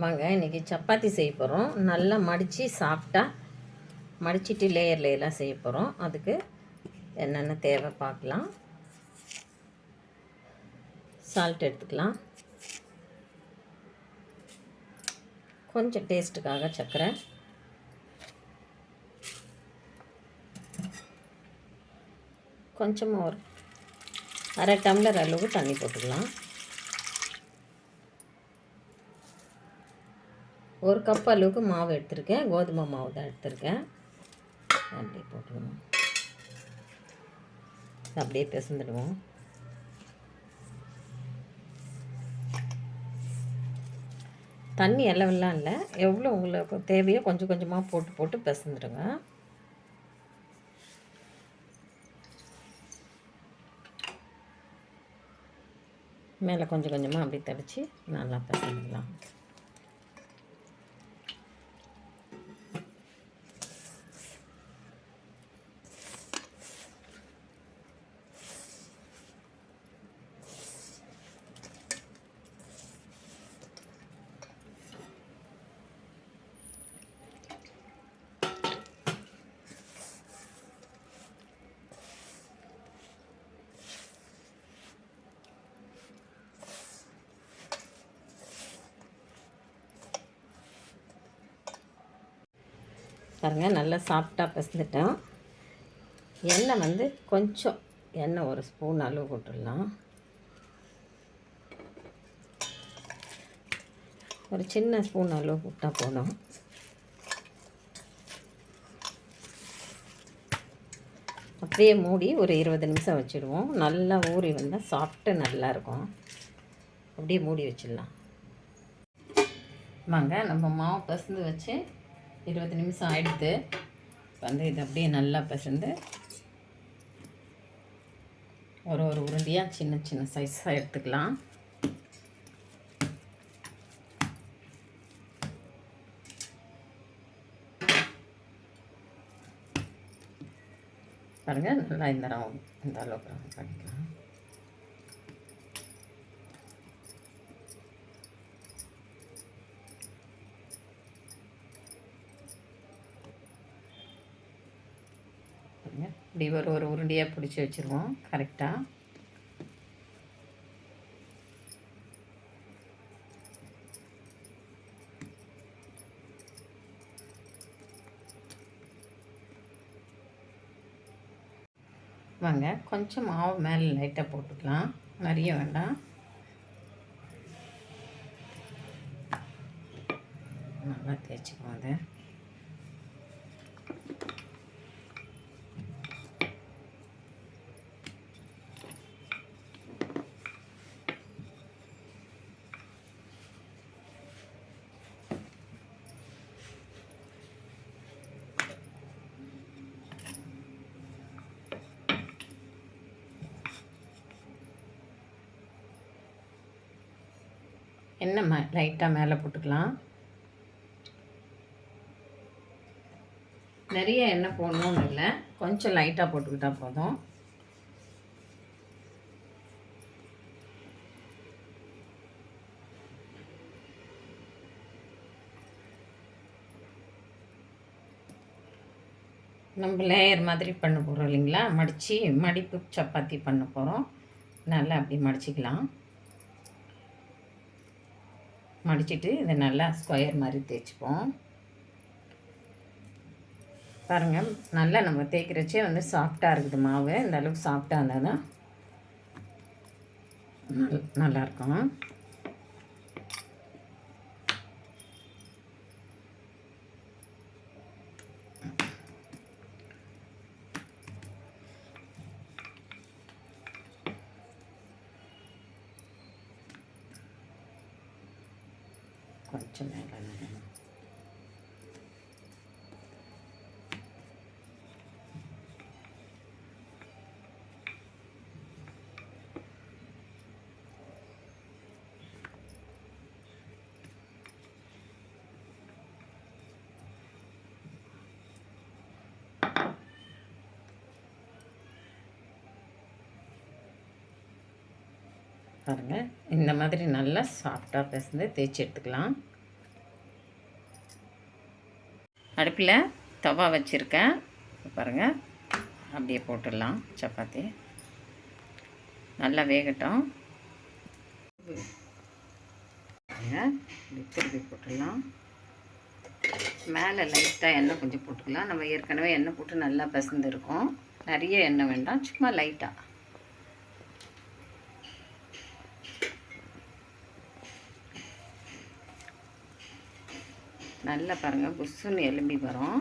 வாங்க இன்றைக்கி சப்பாத்தி செய்ய போகிறோம் நல்லா மடித்து சாஃப்டாக மடிச்சிட்டு லேயர் லேயராக செய்ய போகிறோம் அதுக்கு என்னென்ன தேவை பார்க்கலாம். சால்ட் எடுத்துக்கலாம். கொஞ்சம் டேஸ்ட்டுக்காக சர்க்கரை. கொஞ்சமாக ஒரு அரை டம்ளர் அளவு தண்ணி போட்டுக்கலாம். ஒரு கப் அளவுக்கு மாவு எடுத்திருக்கேன். கோதுமை மாவு தான் எடுத்திருக்கேன். அப்படியே போட்டுக்கணும். அப்படியே பிசந்துடுவோம் தண்ணி அளவெல்லாம் இல்லை. எவ்வளோ உங்களுக்கு தேவையோ கொஞ்சம் கொஞ்சமாக போட்டு போட்டு பிசந்துடுங்க மேலே கொஞ்சம் கொஞ்சமாக அப்படி தடித்து நல்லா பிசைஞ்சிடலாம். பாருங்கள் நல்லா சாஃப்டாக பிசைஞ்சிட்டோம் எண்ணெய் வந்து கொஞ்சம் எண்ணெய் ஒரு ஸ்பூன் அளவு போட்டுடலாம். ஒரு சின்ன ஸ்பூன் அளவு போட்டால் போதும். அப்படியே மூடி ஒரு இருபது நிமிஷம் வச்சுடுவோம். நல்லா ஊறி வந்தால் சாப்பிட்டு நல்லாயிருக்கும் அப்படியே மூடி வச்சிடலாம். வாங்க நம்ம மாவு பசந்து வச்சு இருபது நிமிஷம் ஆயிடுது. வந்து இது அப்படியே நல்லா பிசைந்து ஒரு ஒரு உருண்டியாக சின்ன சின்ன சைஸாக எடுத்துக்கலாம். பாருங்கள் நல்லா இந்த ரவுண்ட் இந்த அளவுக்கு round பண்ணிக்கலாம் பாருங்க இப்படி ஒரு ஒரு உருண்டையாக பிடிச்சி வச்சுருவோம். கரெக்டாக வாங்க கொஞ்சம் மாவு மேலே லைட்டாக போட்டுக்கலாம். நிறைய வேண்டாம். நல்லா தேய்ச்சிக்குவோம் அதை. எண்ணெய் மே லைட்டாக மேலே போட்டுக்கலாம். நிறைய எண்ணெய் போடணும்னு இல்லை. கொஞ்சம் லைட்டாக போட்டுக்கிட்டால் போதும். நம்ம லேயர் மாதிரி பண்ண போகிறோம் இல்லைங்களா? மடித்து மடிப்பு சப்பாத்தி பண்ண போகிறோம் நல்லா அப்படி மடிச்சிக்கலாம். மடிச்சிட்டு இதை நல்லா ஸ்கொயர் மாதிரி தேய்ச்சிப்போம். பாருங்கள் நல்லா நம்ம தேய்க்கிறச்சே வந்து சாஃப்டாக இருக்குது மாவு. இந்த அளவுக்கு சாஃப்டாக இருந்தால் தான் நல் நல்லாயிருக்கும் சொன்னேன் பாருங்கள் இந்த மாதிரி நல்லா சாஃப்டாக பேசுந்து தேய்ச்சி எடுத்துக்கலாம். அடுப்பில் தவா வச்சுருக்கேன். பாருங்கள் அப்படியே போட்டுடலாம் சப்பாத்தி. நல்லா வேகட்டும். திருப்பி போட்டுடலாம். மேலே லைட்டாக எண்ணெய் கொஞ்சம் போட்டுக்கலாம். நம்ம ஏற்கனவே எண்ணெய் போட்டு நல்லா பிசைந்துருக்கோம் நிறைய எண்ணெய் வேண்டாம் சும்மா லைட்டாக நல்லா பாருங்கள் புஷ்ஷுன்னு எலும்பி வரும்.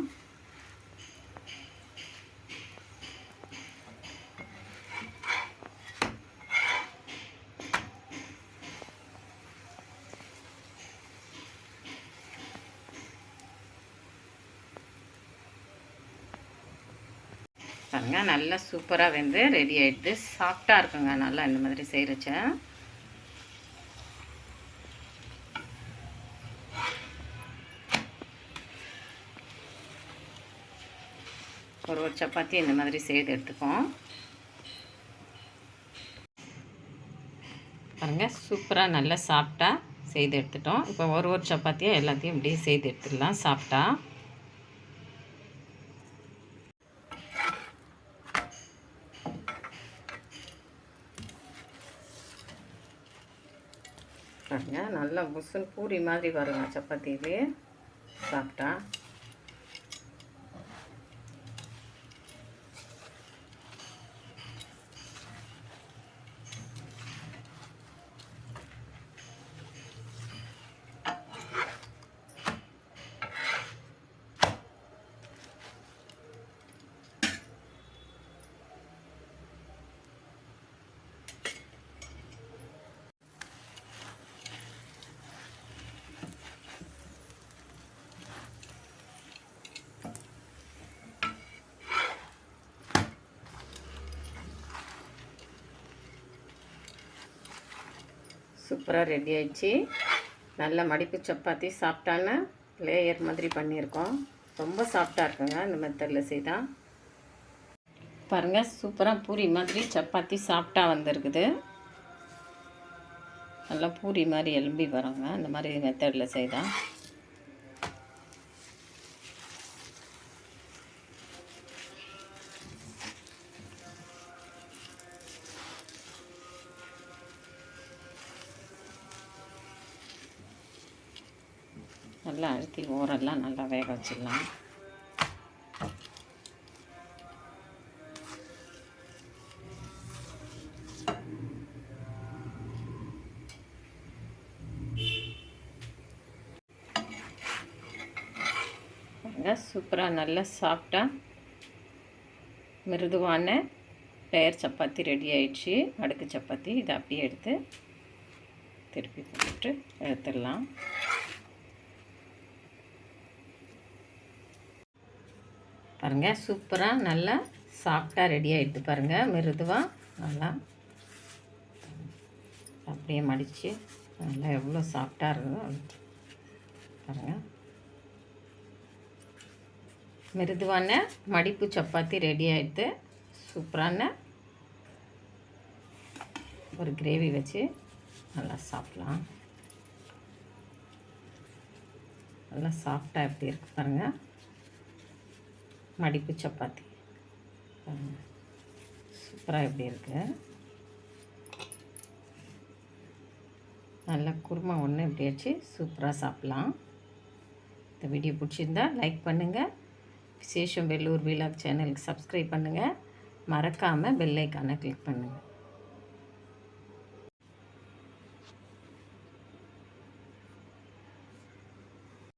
பாருங்க நல்லா சூப்பராக வெந்து ரெடி ஆகிடுது சாஃப்டாக இருக்குங்க நல்லா இந்த மாதிரி செய்கிறச்ச ஒரு ஒரு சப்பாத்தி இந்த மாதிரி செய்து எடுத்துப்போம் பாருங்கள் சூப்பராக நல்லா சாப்பிட்டா செய்து எடுத்துட்டோம். இப்போ ஒரு ஒரு சப்பாத்தியாக எல்லாத்தையும் இப்படியே செய்து எடுத்துடலாம் சாப்பிட்டா பாருங்க நல்லா புசுன்னு பூரி மாதிரி வருங்க சப்பாத்தியிலே. சாப்பிட்டா சூப்பராக ரெடி ஆயிடுச்சு. நல்ல மடிப்பு சப்பாத்தி சாப்பிட்டான லேயர் மாதிரி பண்ணியிருக்கோம். ரொம்ப சாஃப்டாக இருக்குங்க இந்த மெத்தடில் செய்தால் பாருங்கள் சூப்பராக பூரி மாதிரி சப்பாத்தி சாஃப்டாக வந்திருக்குது. நல்லா பூரி மாதிரி எலும்பி வரோங்க இந்த மாதிரி மெத்தடில் செய்தால் நல்லா அழுத்தி ஓரெல்லாம் நல்லா வேக வச்சிடலாம். சூப்பராக நல்லா சாஃப்டாக மிருதுவான லேயர் சப்பாத்தி ரெடி ஆயிடுச்சு. அடுக்கு சப்பாத்தி இதை அப்படியே எடுத்து திருப்பி போட்டு எடுத்துடலாம். பாருங்கள் சூப்பராக நல்லா சாஃப்டாக ரெடி ஆகிடுது பாருங்கள் மிருதுவாக நல்லா அப்படியே மடித்து நல்லா எவ்வளோ சாஃப்டாக இருக்குதோ பாருங்கள் மிருதுவான மடிப்பு சப்பாத்தி ரெடி ஆகிடுது சூப்பரான ஒரு கிரேவி வச்சு நல்லா சாப்பிட்லாம். நல்லா சாஃப்டாக எப்படி இருக்குது பாருங்கள் மடிப்பு சப்பாத்தி. சூப்பராக எப்படி இருக்குது நல்லா குருமா ஒன்று இப்படி சூப்பராக சாப்பிட்லாம். இந்த வீடியோ பிடிச்சிருந்தா லைக் பண்ணுங்கள் விசேஷம் வெள்ளூர் விழா சேனலுக்கு சப்ஸ்கிரைப் பண்ணுங்கள் மறக்காமல் பெல்லைக்கானை கிளிக் பண்ணுங்கள்